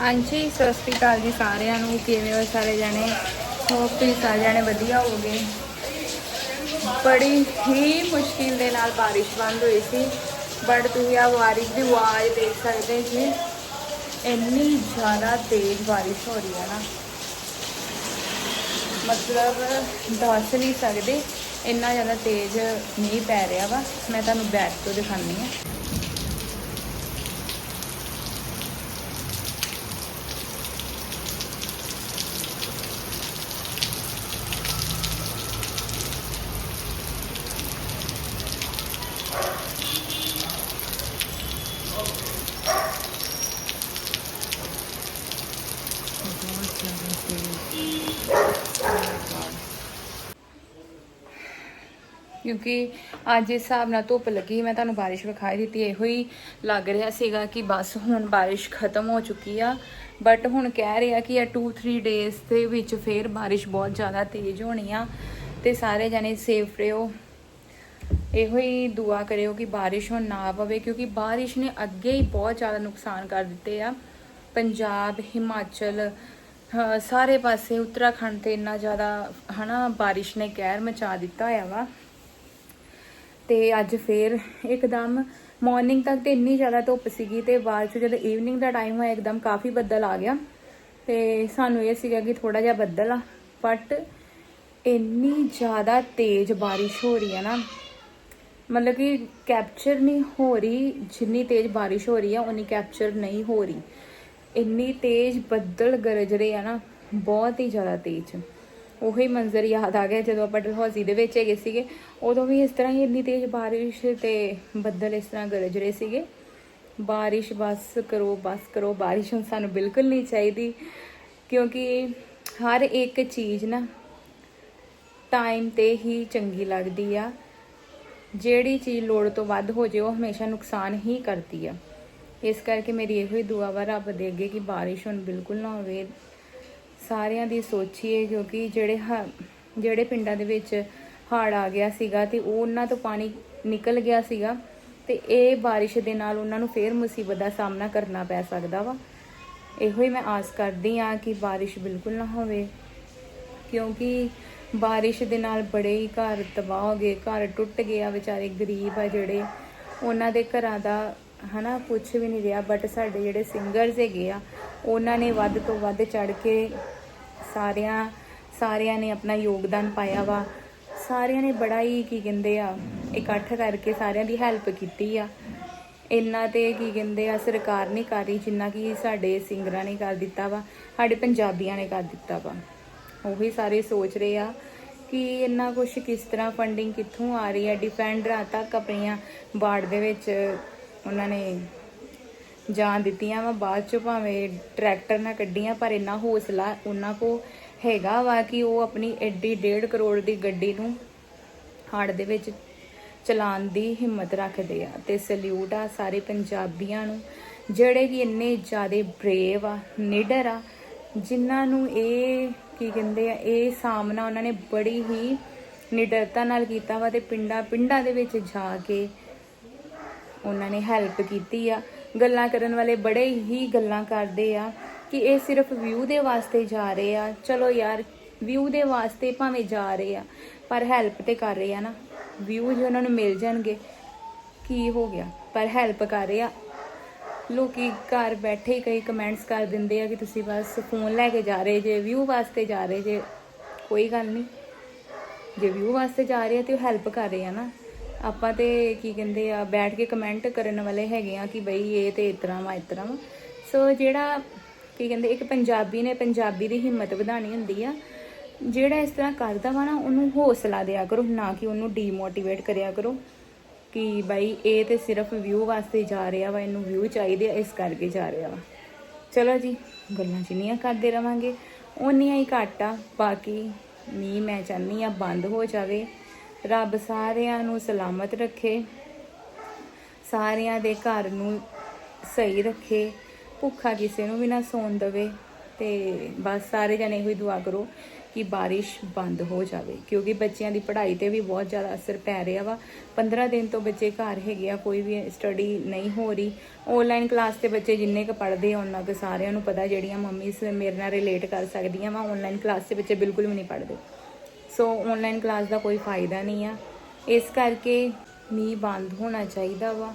ਹਾਂਜੀ, ਸਤਿ ਸ਼੍ਰੀ ਅਕਾਲ ਜੀ ਸਾਰਿਆਂ ਨੂੰ। ਕਿਵੇਂ ਹੋ ਸਾਰੇ ਜਣੇ? ਹੋਪ ਤੁਸੀਂ ਸਾਰੇ ਜਣੇ ਵਧੀਆ ਹੋਗੇ ਬੜੀ ਹੀ ਮੁਸ਼ਕਿਲ ਦੇ ਨਾਲ ਬਾਰਿਸ਼ ਬੰਦ ਹੋਈ ਸੀ ਬਟ ਤੁਸੀਂ ਆ ਬਾਰਿਸ਼ ਦੀ ਆਵਾਜ਼ ਦੇਖ ਸਕਦੇ ਜੀ। ਇੰਨੀ ਜ਼ਿਆਦਾ ਤੇਜ਼ ਬਾਰਿਸ਼ ਹੋ ਰਹੀ ਹੈ ਨਾ। ਮਤਲਬ ਦੱਸ ਨਹੀਂ ਸਕਦੇ, ਇੰਨਾ ਜ਼ਿਆਦਾ ਤੇਜ਼ ਮੀਂਹ ਪੈ ਰਿਹਾ ਵਾ। ਮੈਂ ਤੁਹਾਨੂੰ ਬੈਕ ਤੋਂ ਦਿਖਾਉਂਦੀ ਹਾਂ। ਕਿਉਂਕਿ ਅੱਜ ਇਸ ਹਿਸਾਬ ਨਾਲ ਧੁੱਪ ਲੱਗੀ, ਮੈਂ ਤੁਹਾਨੂੰ ਬਾਰਿਸ਼ ਵਿਖਾਈ ਦਿੱਤੀ, ਇਹੋ ਹੀ ਲੱਗ ਰਿਹਾ ਸੀਗਾ ਕਿ ਬਸ ਹੁਣ ਬਾਰਿਸ਼ ਖਤਮ ਹੋ ਚੁੱਕੀ ਆ। ਬਟ ਹੁਣ ਕਹਿ ਰਿਹਾ ਕਿ ਇਹ 2-3 ਡੇਜ਼ ਦੇ ਵਿੱਚ ਫੇਰ ਬਾਰਿਸ਼ ਬਹੁਤ ਜ਼ਿਆਦਾ ਤੇਜ਼ ਹੋਣੀ ਆ ਤੇ ਸਾਰੇ ਜਣੇ ਸੇਫ ਰਹੋ। ਇਹੋ ਹੀ ਦੁਆ ਕਰਿਓ ਕਿ ਬਾਰਿਸ਼ ਹੁਣ ਨਾ ਪਵੇ, ਕਿਉਂਕਿ ਬਾਰਿਸ਼ ਨੇ ਅੱਗੇ ਹੀ ਬਹੁਤ ਜ਼ਿਆਦਾ ਨੁਕਸਾਨ ਕਰ ਦਿੱਤੇ ਆ। ਪੰਜਾਬ, ਹਿਮਾਚਲ ਸਾਰੇ ਪਾਸੇ ਉੱਤਰਾਖੰਡ ਤੇ ਇੰਨਾ ਜ਼ਿਆਦਾ, ਹਨਾ, ਬਾਰਿਸ਼ ਨੇ ਕਹਿਰ ਮਚਾ ਦਿੱਤਾ ਹੋਇਆ ਵਾ। ਤੇ ਅੱਜ ਫੇਰ ਇੱਕਦਮ ਮਾਰਨਿੰਗ ਤੱਕ ਤੇ ਇੰਨੀ ਜ਼ਿਆਦਾ ਧੁੱਪ ਸੀਗੀ ਤੇ ਬਾਅਦ ਚ ਜਦੋਂ ਈਵਨਿੰਗ ਦਾ ਟਾਈਮ ਹੋਇਆ, ਇੱਕਦਮ ਕਾਫੀ ਬੱਦਲ ਆ ਗਿਆ। ਤੇ ਸਾਨੂੰ ਇਹ ਸੀਗਾ ਕਿ ਥੋੜਾ ਜਿਹਾ ਬੱਦਲ ਆ ਬਟ ਇੰਨੀ ਜ਼ਿਆਦਾ ਤੇਜ਼ ਬਾਰਿਸ਼ ਹੋ ਰਹੀ ਹੈ ਨਾ, ਮਤਲਬ ਕਿ ਕੈਪਚਰ ਨਹੀਂ ਹੋ ਰਹੀ, ਜਿੰਨੀ ਤੇਜ਼ ਬਾਰਿਸ਼ ਹੋ ਰਹੀ ਹੈ ਉਨੀ ਕੈਪਚਰ ਨਹੀਂ ਹੋ ਰਹੀ। ਇੰਨੀ ਤੇਜ਼ ਬੱਦਲ ਗਰਜ ਰਹੇ ਆ ਨਾ, ਬਹੁਤ ਹੀ ਜ਼ਿਆਦਾ ਤੇਜ਼। ਉਹੀ ਮੰਜ਼ਰ ਯਾਦ ਆ ਗਿਆ ਜਦੋਂ ਆਪਾਂ ਡਲਹੌਜ਼ੀ ਦੇ ਵਿੱਚ ਹੈਗੇ ਸੀਗੇ, ਉਦੋਂ ਵੀ ਇਸ ਤਰ੍ਹਾਂ ਹੀ ਇੰਨੀ ਤੇਜ਼ ਬਾਰਿਸ਼ ਤੇ ਬੱਦਲ ਇਸ ਤਰ੍ਹਾਂ ਗਰਜ ਰਹੇ ਸੀਗੇ। ਬਾਰਿਸ਼, ਬਸ ਕਰੋ ਬਸ ਕਰੋ, ਬਾਰਿਸ਼ ਹੁਣ ਸਾਨੂੰ ਬਿਲਕੁਲ ਨਹੀਂ ਚਾਹੀਦੀ, ਕਿਉਂਕਿ ਹਰ ਇੱਕ ਚੀਜ਼ ਨਾ ਟਾਈਮ ਤੇ ਹੀ ਚੰਗੀ ਲੱਗਦੀ ਆ। ਜਿਹੜੀ ਚੀਜ਼ ਲੋੜ ਤੋਂ ਵੱਧ ਹੋ ਜੇ ਉਹ ਹਮੇਸ਼ਾ ਨੁਕਸਾਨ ਹੀ ਕਰਦੀ ਆ। ਇਸ ਕਰਕੇ ਮੇਰੀ ਇਹੋ ਹੀ ਦੁਆ ਵਾ ਰੱਬ ਦੇ ਅੱਗੇ ਕਿ ਬਾਰਿਸ਼ ਹੁਣ ਬਿਲਕੁਲ ਨਾ ਹੋਵੇ। ਸਾਰਿਆਂ ਦੀ ਸੋਚੀਏ ਕਿਉਂਕਿ ਜਿਹੜੇ ਹ- ਜਿਹੜੇ ਪਿੰਡਾਂ ਦੇ ਵਿੱਚ ਹੜ੍ਹ ਆ ਗਿਆ ਸੀਗਾ ਤੇ ਉਹ ਉਹਨਾਂ ਤੋਂ ਪਾਣੀ ਨਿਕਲ ਗਿਆ ਸੀਗਾ ਤੇ ਇਹ ਬਾਰਿਸ਼ ਦੇ ਨਾਲ ਉਹਨਾਂ ਨੂੰ ਫੇਰ ਮੁਸੀਬਤ ਦਾ ਸਾਹਮਣਾ ਕਰਨਾ ਪੈ ਸਕਦਾ ਵਾ। ਇਹੋ ਹੀ ਮੈਂ ਆਸ ਕਰਦੀ ਆ ਕਿ ਬਾਰਿਸ਼ ਬਿਲਕੁਲ ਨਾ ਹੋਵੇ। ਕਿਉਂਕਿ ਬਾਰਿਸ਼ ਦੇ ਨਾਲ ਬੜੇ ਹੀ ਘਰ ਤਬਾਹ ਹੋ ਗਏ, ਘਰ ਟੁੱਟ ਗਿਆ ਵਿਚਾਰੇ ਗਰੀਬ ਆ ਜਿਹੜੇ। ਉਹਨਾਂ ਦੇ ਘਰਾਂ ਦਾ ਹਨਾ ਕੁਝ ਵੀ ਨਹੀਂ ਰਿਹਾ ਬਟ ਸਾਡੇ ਜਿਹੜੇ ਸਿੰਗਰਸ ਹੈਗੇ ਆ, ਉਹਨਾਂ ਨੇ ਵੱਧ ਤੋਂ ਵੱਧ ਚੜ ਕੇ ਸਾਰਿਆਂ ਸਾਰਿਆਂ ਨੇ ਆਪਣਾ ਯੋਗਦਾਨ ਪਾਇਆ ਵਾ। ਸਾਰਿਆਂ ਨੇ ਬੜਾ ਹੀ ਕੀ ਕਹਿੰਦੇ ਆ, ਇਕੱਠ ਕਰਕੇ ਸਾਰਿਆਂ ਦੀ ਹੈਲਪ ਕੀਤੀ ਆ। ਇੰਨਾ ਤੇ ਕੀ ਕਹਿੰਦੇ ਆ, ਸਰਕਾਰ ਨਹੀਂ ਕਰ ਰਹੀ ਜਿੰਨਾ ਕਿ ਸਾਡੇ ਸਿੰਗਰਾਂ ਨੇ ਕਰ ਦਿੱਤਾ ਵਾ, ਸਾਡੇ ਪੰਜਾਬੀਆਂ ਨੇ ਕਰ ਦਿੱਤਾ ਵਾ। ਉਹੀ ਸਾਰੇ ਸੋਚ ਰਹੇ ਆ ਕਿ ਇੰਨਾ ਕੁਝ ਕਿਸ ਤਰ੍ਹਾਂ ਫੰਡਿੰਗ ਕਿੱਥੋਂ ਆ ਰਹੀ ਹੈ ਡਿਫੈਂਡਰਾਂ ਤੱਕ ਆਪਣੀਆਂ ਬਾੜ ਦੇ ਵਿੱਚ ਉਹਨਾਂ ਨੇ ਜਾਨ ਦਿੱਤੀਆਂ ਵਾ ਬਾਅਦ ਚ ਭਾਵੇਂ ਟਰੈਕਟਰ ਨਾਲ ਕੱਢੀਆਂ, ਪਰ ਇੰਨਾ ਹੌਸਲਾ ਉਹਨਾਂ ਕੋ ਹੈਗਾ ਵਾ ਕਿ ਉਹ ਆਪਣੀ ਐਡੀ 1.5 ਕਰੋੜ ਦੀ ਗੱਡੀ ਨੂੰ ਹੜ੍ਹ ਦੇ ਵਿੱਚ ਚਲਾਉਣ ਦੀ ਹਿੰਮਤ ਰੱਖਦੇ ਆ ਤੇ ਸਲੂਟ ਆ ਸਾਰੇ ਪੰਜਾਬੀਆਂ ਨੂੰ, ਜਿਹੜੇ ਕਿ ਇੰਨੇ ਜ਼ਿਆਦਾ ਬਰੇਵ ਆ, ਨਿਡਰ ਆ, ਜਿਨ੍ਹਾਂ ਨੂੰ ਇਹ ਕੀ ਕਹਿੰਦੇ ਆ, ਇਹ ਸਾਹਮਣਾ ਉਹਨਾਂ ਨੇ ਬੜੀ ਹੀ ਨਿਡਰਤਾ ਨਾਲ ਕੀਤਾ ਵਾ ਤੇ ਪਿੰਡਾਂ ਪਿੰਡਾਂ ਦੇ ਵਿੱਚ ਜਾ ਕੇ ਉਹਨਾਂ ਨੇ ਹੈਲਪ ਕੀਤੀ ਆ। ਗੱਲਾਂ ਕਰਨ ਵਾਲੇ ਬੜੇ ਹੀ ਗੱਲਾਂ ਕਰਦੇ ਆ ਕਿ ਇਹ ਸਿਰਫ ਵਿਊ ਦੇ ਵਾਸਤੇ ਜਾ ਰਹੇ ਆ। ਚਲੋ ਯਾਰ ਵਿਊ ਦੇ ਵਾਸਤੇ ਭਾਵੇਂ ਜਾ ਰਹੇ ਆ, ਪਰ ਹੈਲਪ ਤੇ ਕਰ ਰਹੇ ਆ ਨਾ। ਵਿਊ ਜੇ ਉਹਨਾਂ ਨੂੰ ਮਿਲ ਜਾਣਗੇ। ਕੀ ਹੋ ਗਿਆ? ਪਰ ਹੈਲਪ ਕਰ ਰਹੇ ਆ। ਲੋਕੀ ਘਰ ਬੈਠੇ ਹੀ ਕਈ ਕਮੈਂਟਸ ਕਰ ਦਿੰਦੇ ਆ ਕਿ ਤੁਸੀਂ ਬਸ ਫੋਨ ਲੈ ਕੇ ਜਾ ਰਹੇ ਜੇ ਵਿਊ ਵਾਸਤੇ ਜਾ ਰਹੇ ਜੇ। ਕੋਈ ਗੱਲ ਨਹੀਂ। ਜੇ ਵਿਊ ਵਾਸਤੇ ਜਾ ਰਹੇ ਆ ਤੇ ਉਹ ਹੈਲਪ ਕਰ ਰਹੇ ਆ ਨਾ। ਆਪਾਂ ਤੇ ਕੀ ਕਹਿੰਦੇ ਆ, ਬੈਠ ਕੇ ਕਮੈਂਟ ਕਰਨ ਵਾਲੇ ਹੈਗੇ ਆ ਕਿ ਬਈ ਇਹ ਤੇ ਇਤਰਾ ਵਾ ਇਤਰਾ ਵਾ। ਸੋ ਜਿਹੜਾ ਕੀ ਕਹਿੰਦੇ, ਇੱਕ ਪੰਜਾਬੀ ਨੇ ਪੰਜਾਬੀ ਦੀ ਹਿੰਮਤ ਵਧਾਣੀ ਹੁੰਦੀ ਆ, ਜਿਹੜਾ ਇਸ ਤਰ੍ਹਾਂ ਕਰਦਾ ਵਾ ਨਾ, ਉਹਨੂੰ ਹੌਸਲਾ ਦਿਆ ਕਰੋ, ਨਾ ਕਿ ਉਹਨੂੰ ਡੀਮੋਟੀਵੇਟ ਕਰਿਆ ਕਰੋ ਕਿ ਬਾਈ ਇਹ ਤੇ ਸਿਰਫ ਵਿਊ ਵਾਸਤੇ ਜਾ ਰਿਹਾ ਵਾ, ਇਹਨੂੰ ਵਿਊ ਚਾਹੀਦੇ ਆ, ਇਸ ਕਰਕੇ ਜਾ ਰਿਹਾ ਵਾ। ਚਲੋ ਜੀ, ਗੱਲਾਂ ਜਿੰਨੀਆਂ ਕਰਦੇ ਰਵਾਂਗੇ, ਓਨੀਆਂ ਹੀ ਘੱਟ ਆ, ਬਾਕੀ ਮੀਂਹ ਮੈਂ ਚਾਹਨੀ ਆ ਬੰਦ ਹੋ ਜਾਵੇ। ਰੱਬ ਸਾਰਿਆਂ ਨੂੰ ਸਲਾਮਤ ਰੱਖੇ, ਸਾਰਿਆਂ ਦੇ ਘਰ ਨੂੰ ਸਹੀ ਰੱਖੇ, ਭੁੱਖਾ ਕਿਸੇ ਨੂੰ ਵੀ ਨਾ ਸੌਣ ਦੇਵੇ ਤੇ ਬਸ ਸਾਰੇ ਜਣੇ ਇਹੋ ਹੀ ਦੁਆ ਕਰੋ ਕਿ ਬਾਰਿਸ਼ ਬੰਦ ਹੋ ਜਾਵੇ, ਕਿਉਂਕਿ ਬੱਚਿਆਂ ਦੀ ਪੜ੍ਹਾਈ ਤੇ ਵੀ ਬਹੁਤ ਜ਼ਿਆਦਾ ਅਸਰ ਪੈ ਰਿਹਾ ਵਾ। 15 ਦਿਨ ਤੋਂ ਬੱਚੇ ਘਰ ਹੈਗੇ ਆ, ਕੋਈ ਵੀ ਸਟੱਡੀ ਨਹੀਂ ਹੋ ਰਹੀ। ਆਨਲਾਈਨ ਕਲਾਸ ਤੇ ਬੱਚੇ ਜਿੰਨੇ ਕ ਪੜ੍ਹਦੇ ਆ, ਉਹਨਾਂ ਕੁ ਸਾਰਿਆਂ ਨੂੰ ਪਤਾ ਜਿਹੜੀਆਂ ਮੰਮੀਸ ਮੇਰੇ ਨਾਲ ਰਿਲੇਟ ਕਰ ਸਕਦੀਆਂ ਵਾ। ਆਨਲਾਈਨ ਕਲਾਸ ਤੇ ਬੱਚੇ ਬਿਲਕੁਲ ਵੀ ਨਹੀਂ ਪੜ੍ਹਦੇ। ਸੋ ਆਨਲਾਈਨ ਕਲਾਸ ਦਾ ਕੋਈ ਫਾਇਦਾ ਨਹੀਂ ਆ। ਇਸ ਕਰਕੇ ਮੀਂਹ ਬੰਦ ਹੋਣਾ ਚਾਹੀਦਾ ਵਾ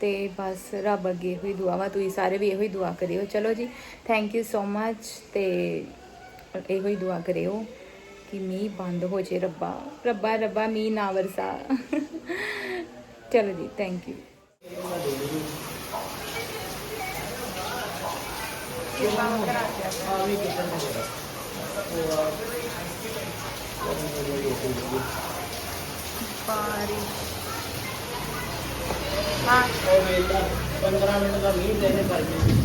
ਤੇ ਬਸ ਰੱਬ ਅੱਗੇ ਹੋਈ ਦੁਆ ਵਾ। ਤੁਸੀਂ ਸਾਰੇ ਵੀ ਇਹੋ ਹੀ ਦੁਆ ਕਰਿਓ। ਚਲੋ ਜੀ ਥੈਂਕ ਯੂ ਸੋ ਮੱਚ ਤੇ ਇਹੋ ਹੀ ਦੁਆ ਕਰਿਓ ਕਿ ਮੀਂਹ ਬੰਦ ਹੋ ਜੇ ਰੱਬਾ। ਰੱਬਾ ਰੱਬਾ ਮੀਂਹ ਨਾ ਵਰਸਾ। ਚਲੋ ਜੀ ਥੈਂਕ ਯੂ ਬਾਰਿਸ਼ ਹਾਂ ਉਹ ਵੇਲਾ 15 ਮਿੰਟ ਦਾ ਮੀਂਹ ਦੇਣੇ ਪਾਈ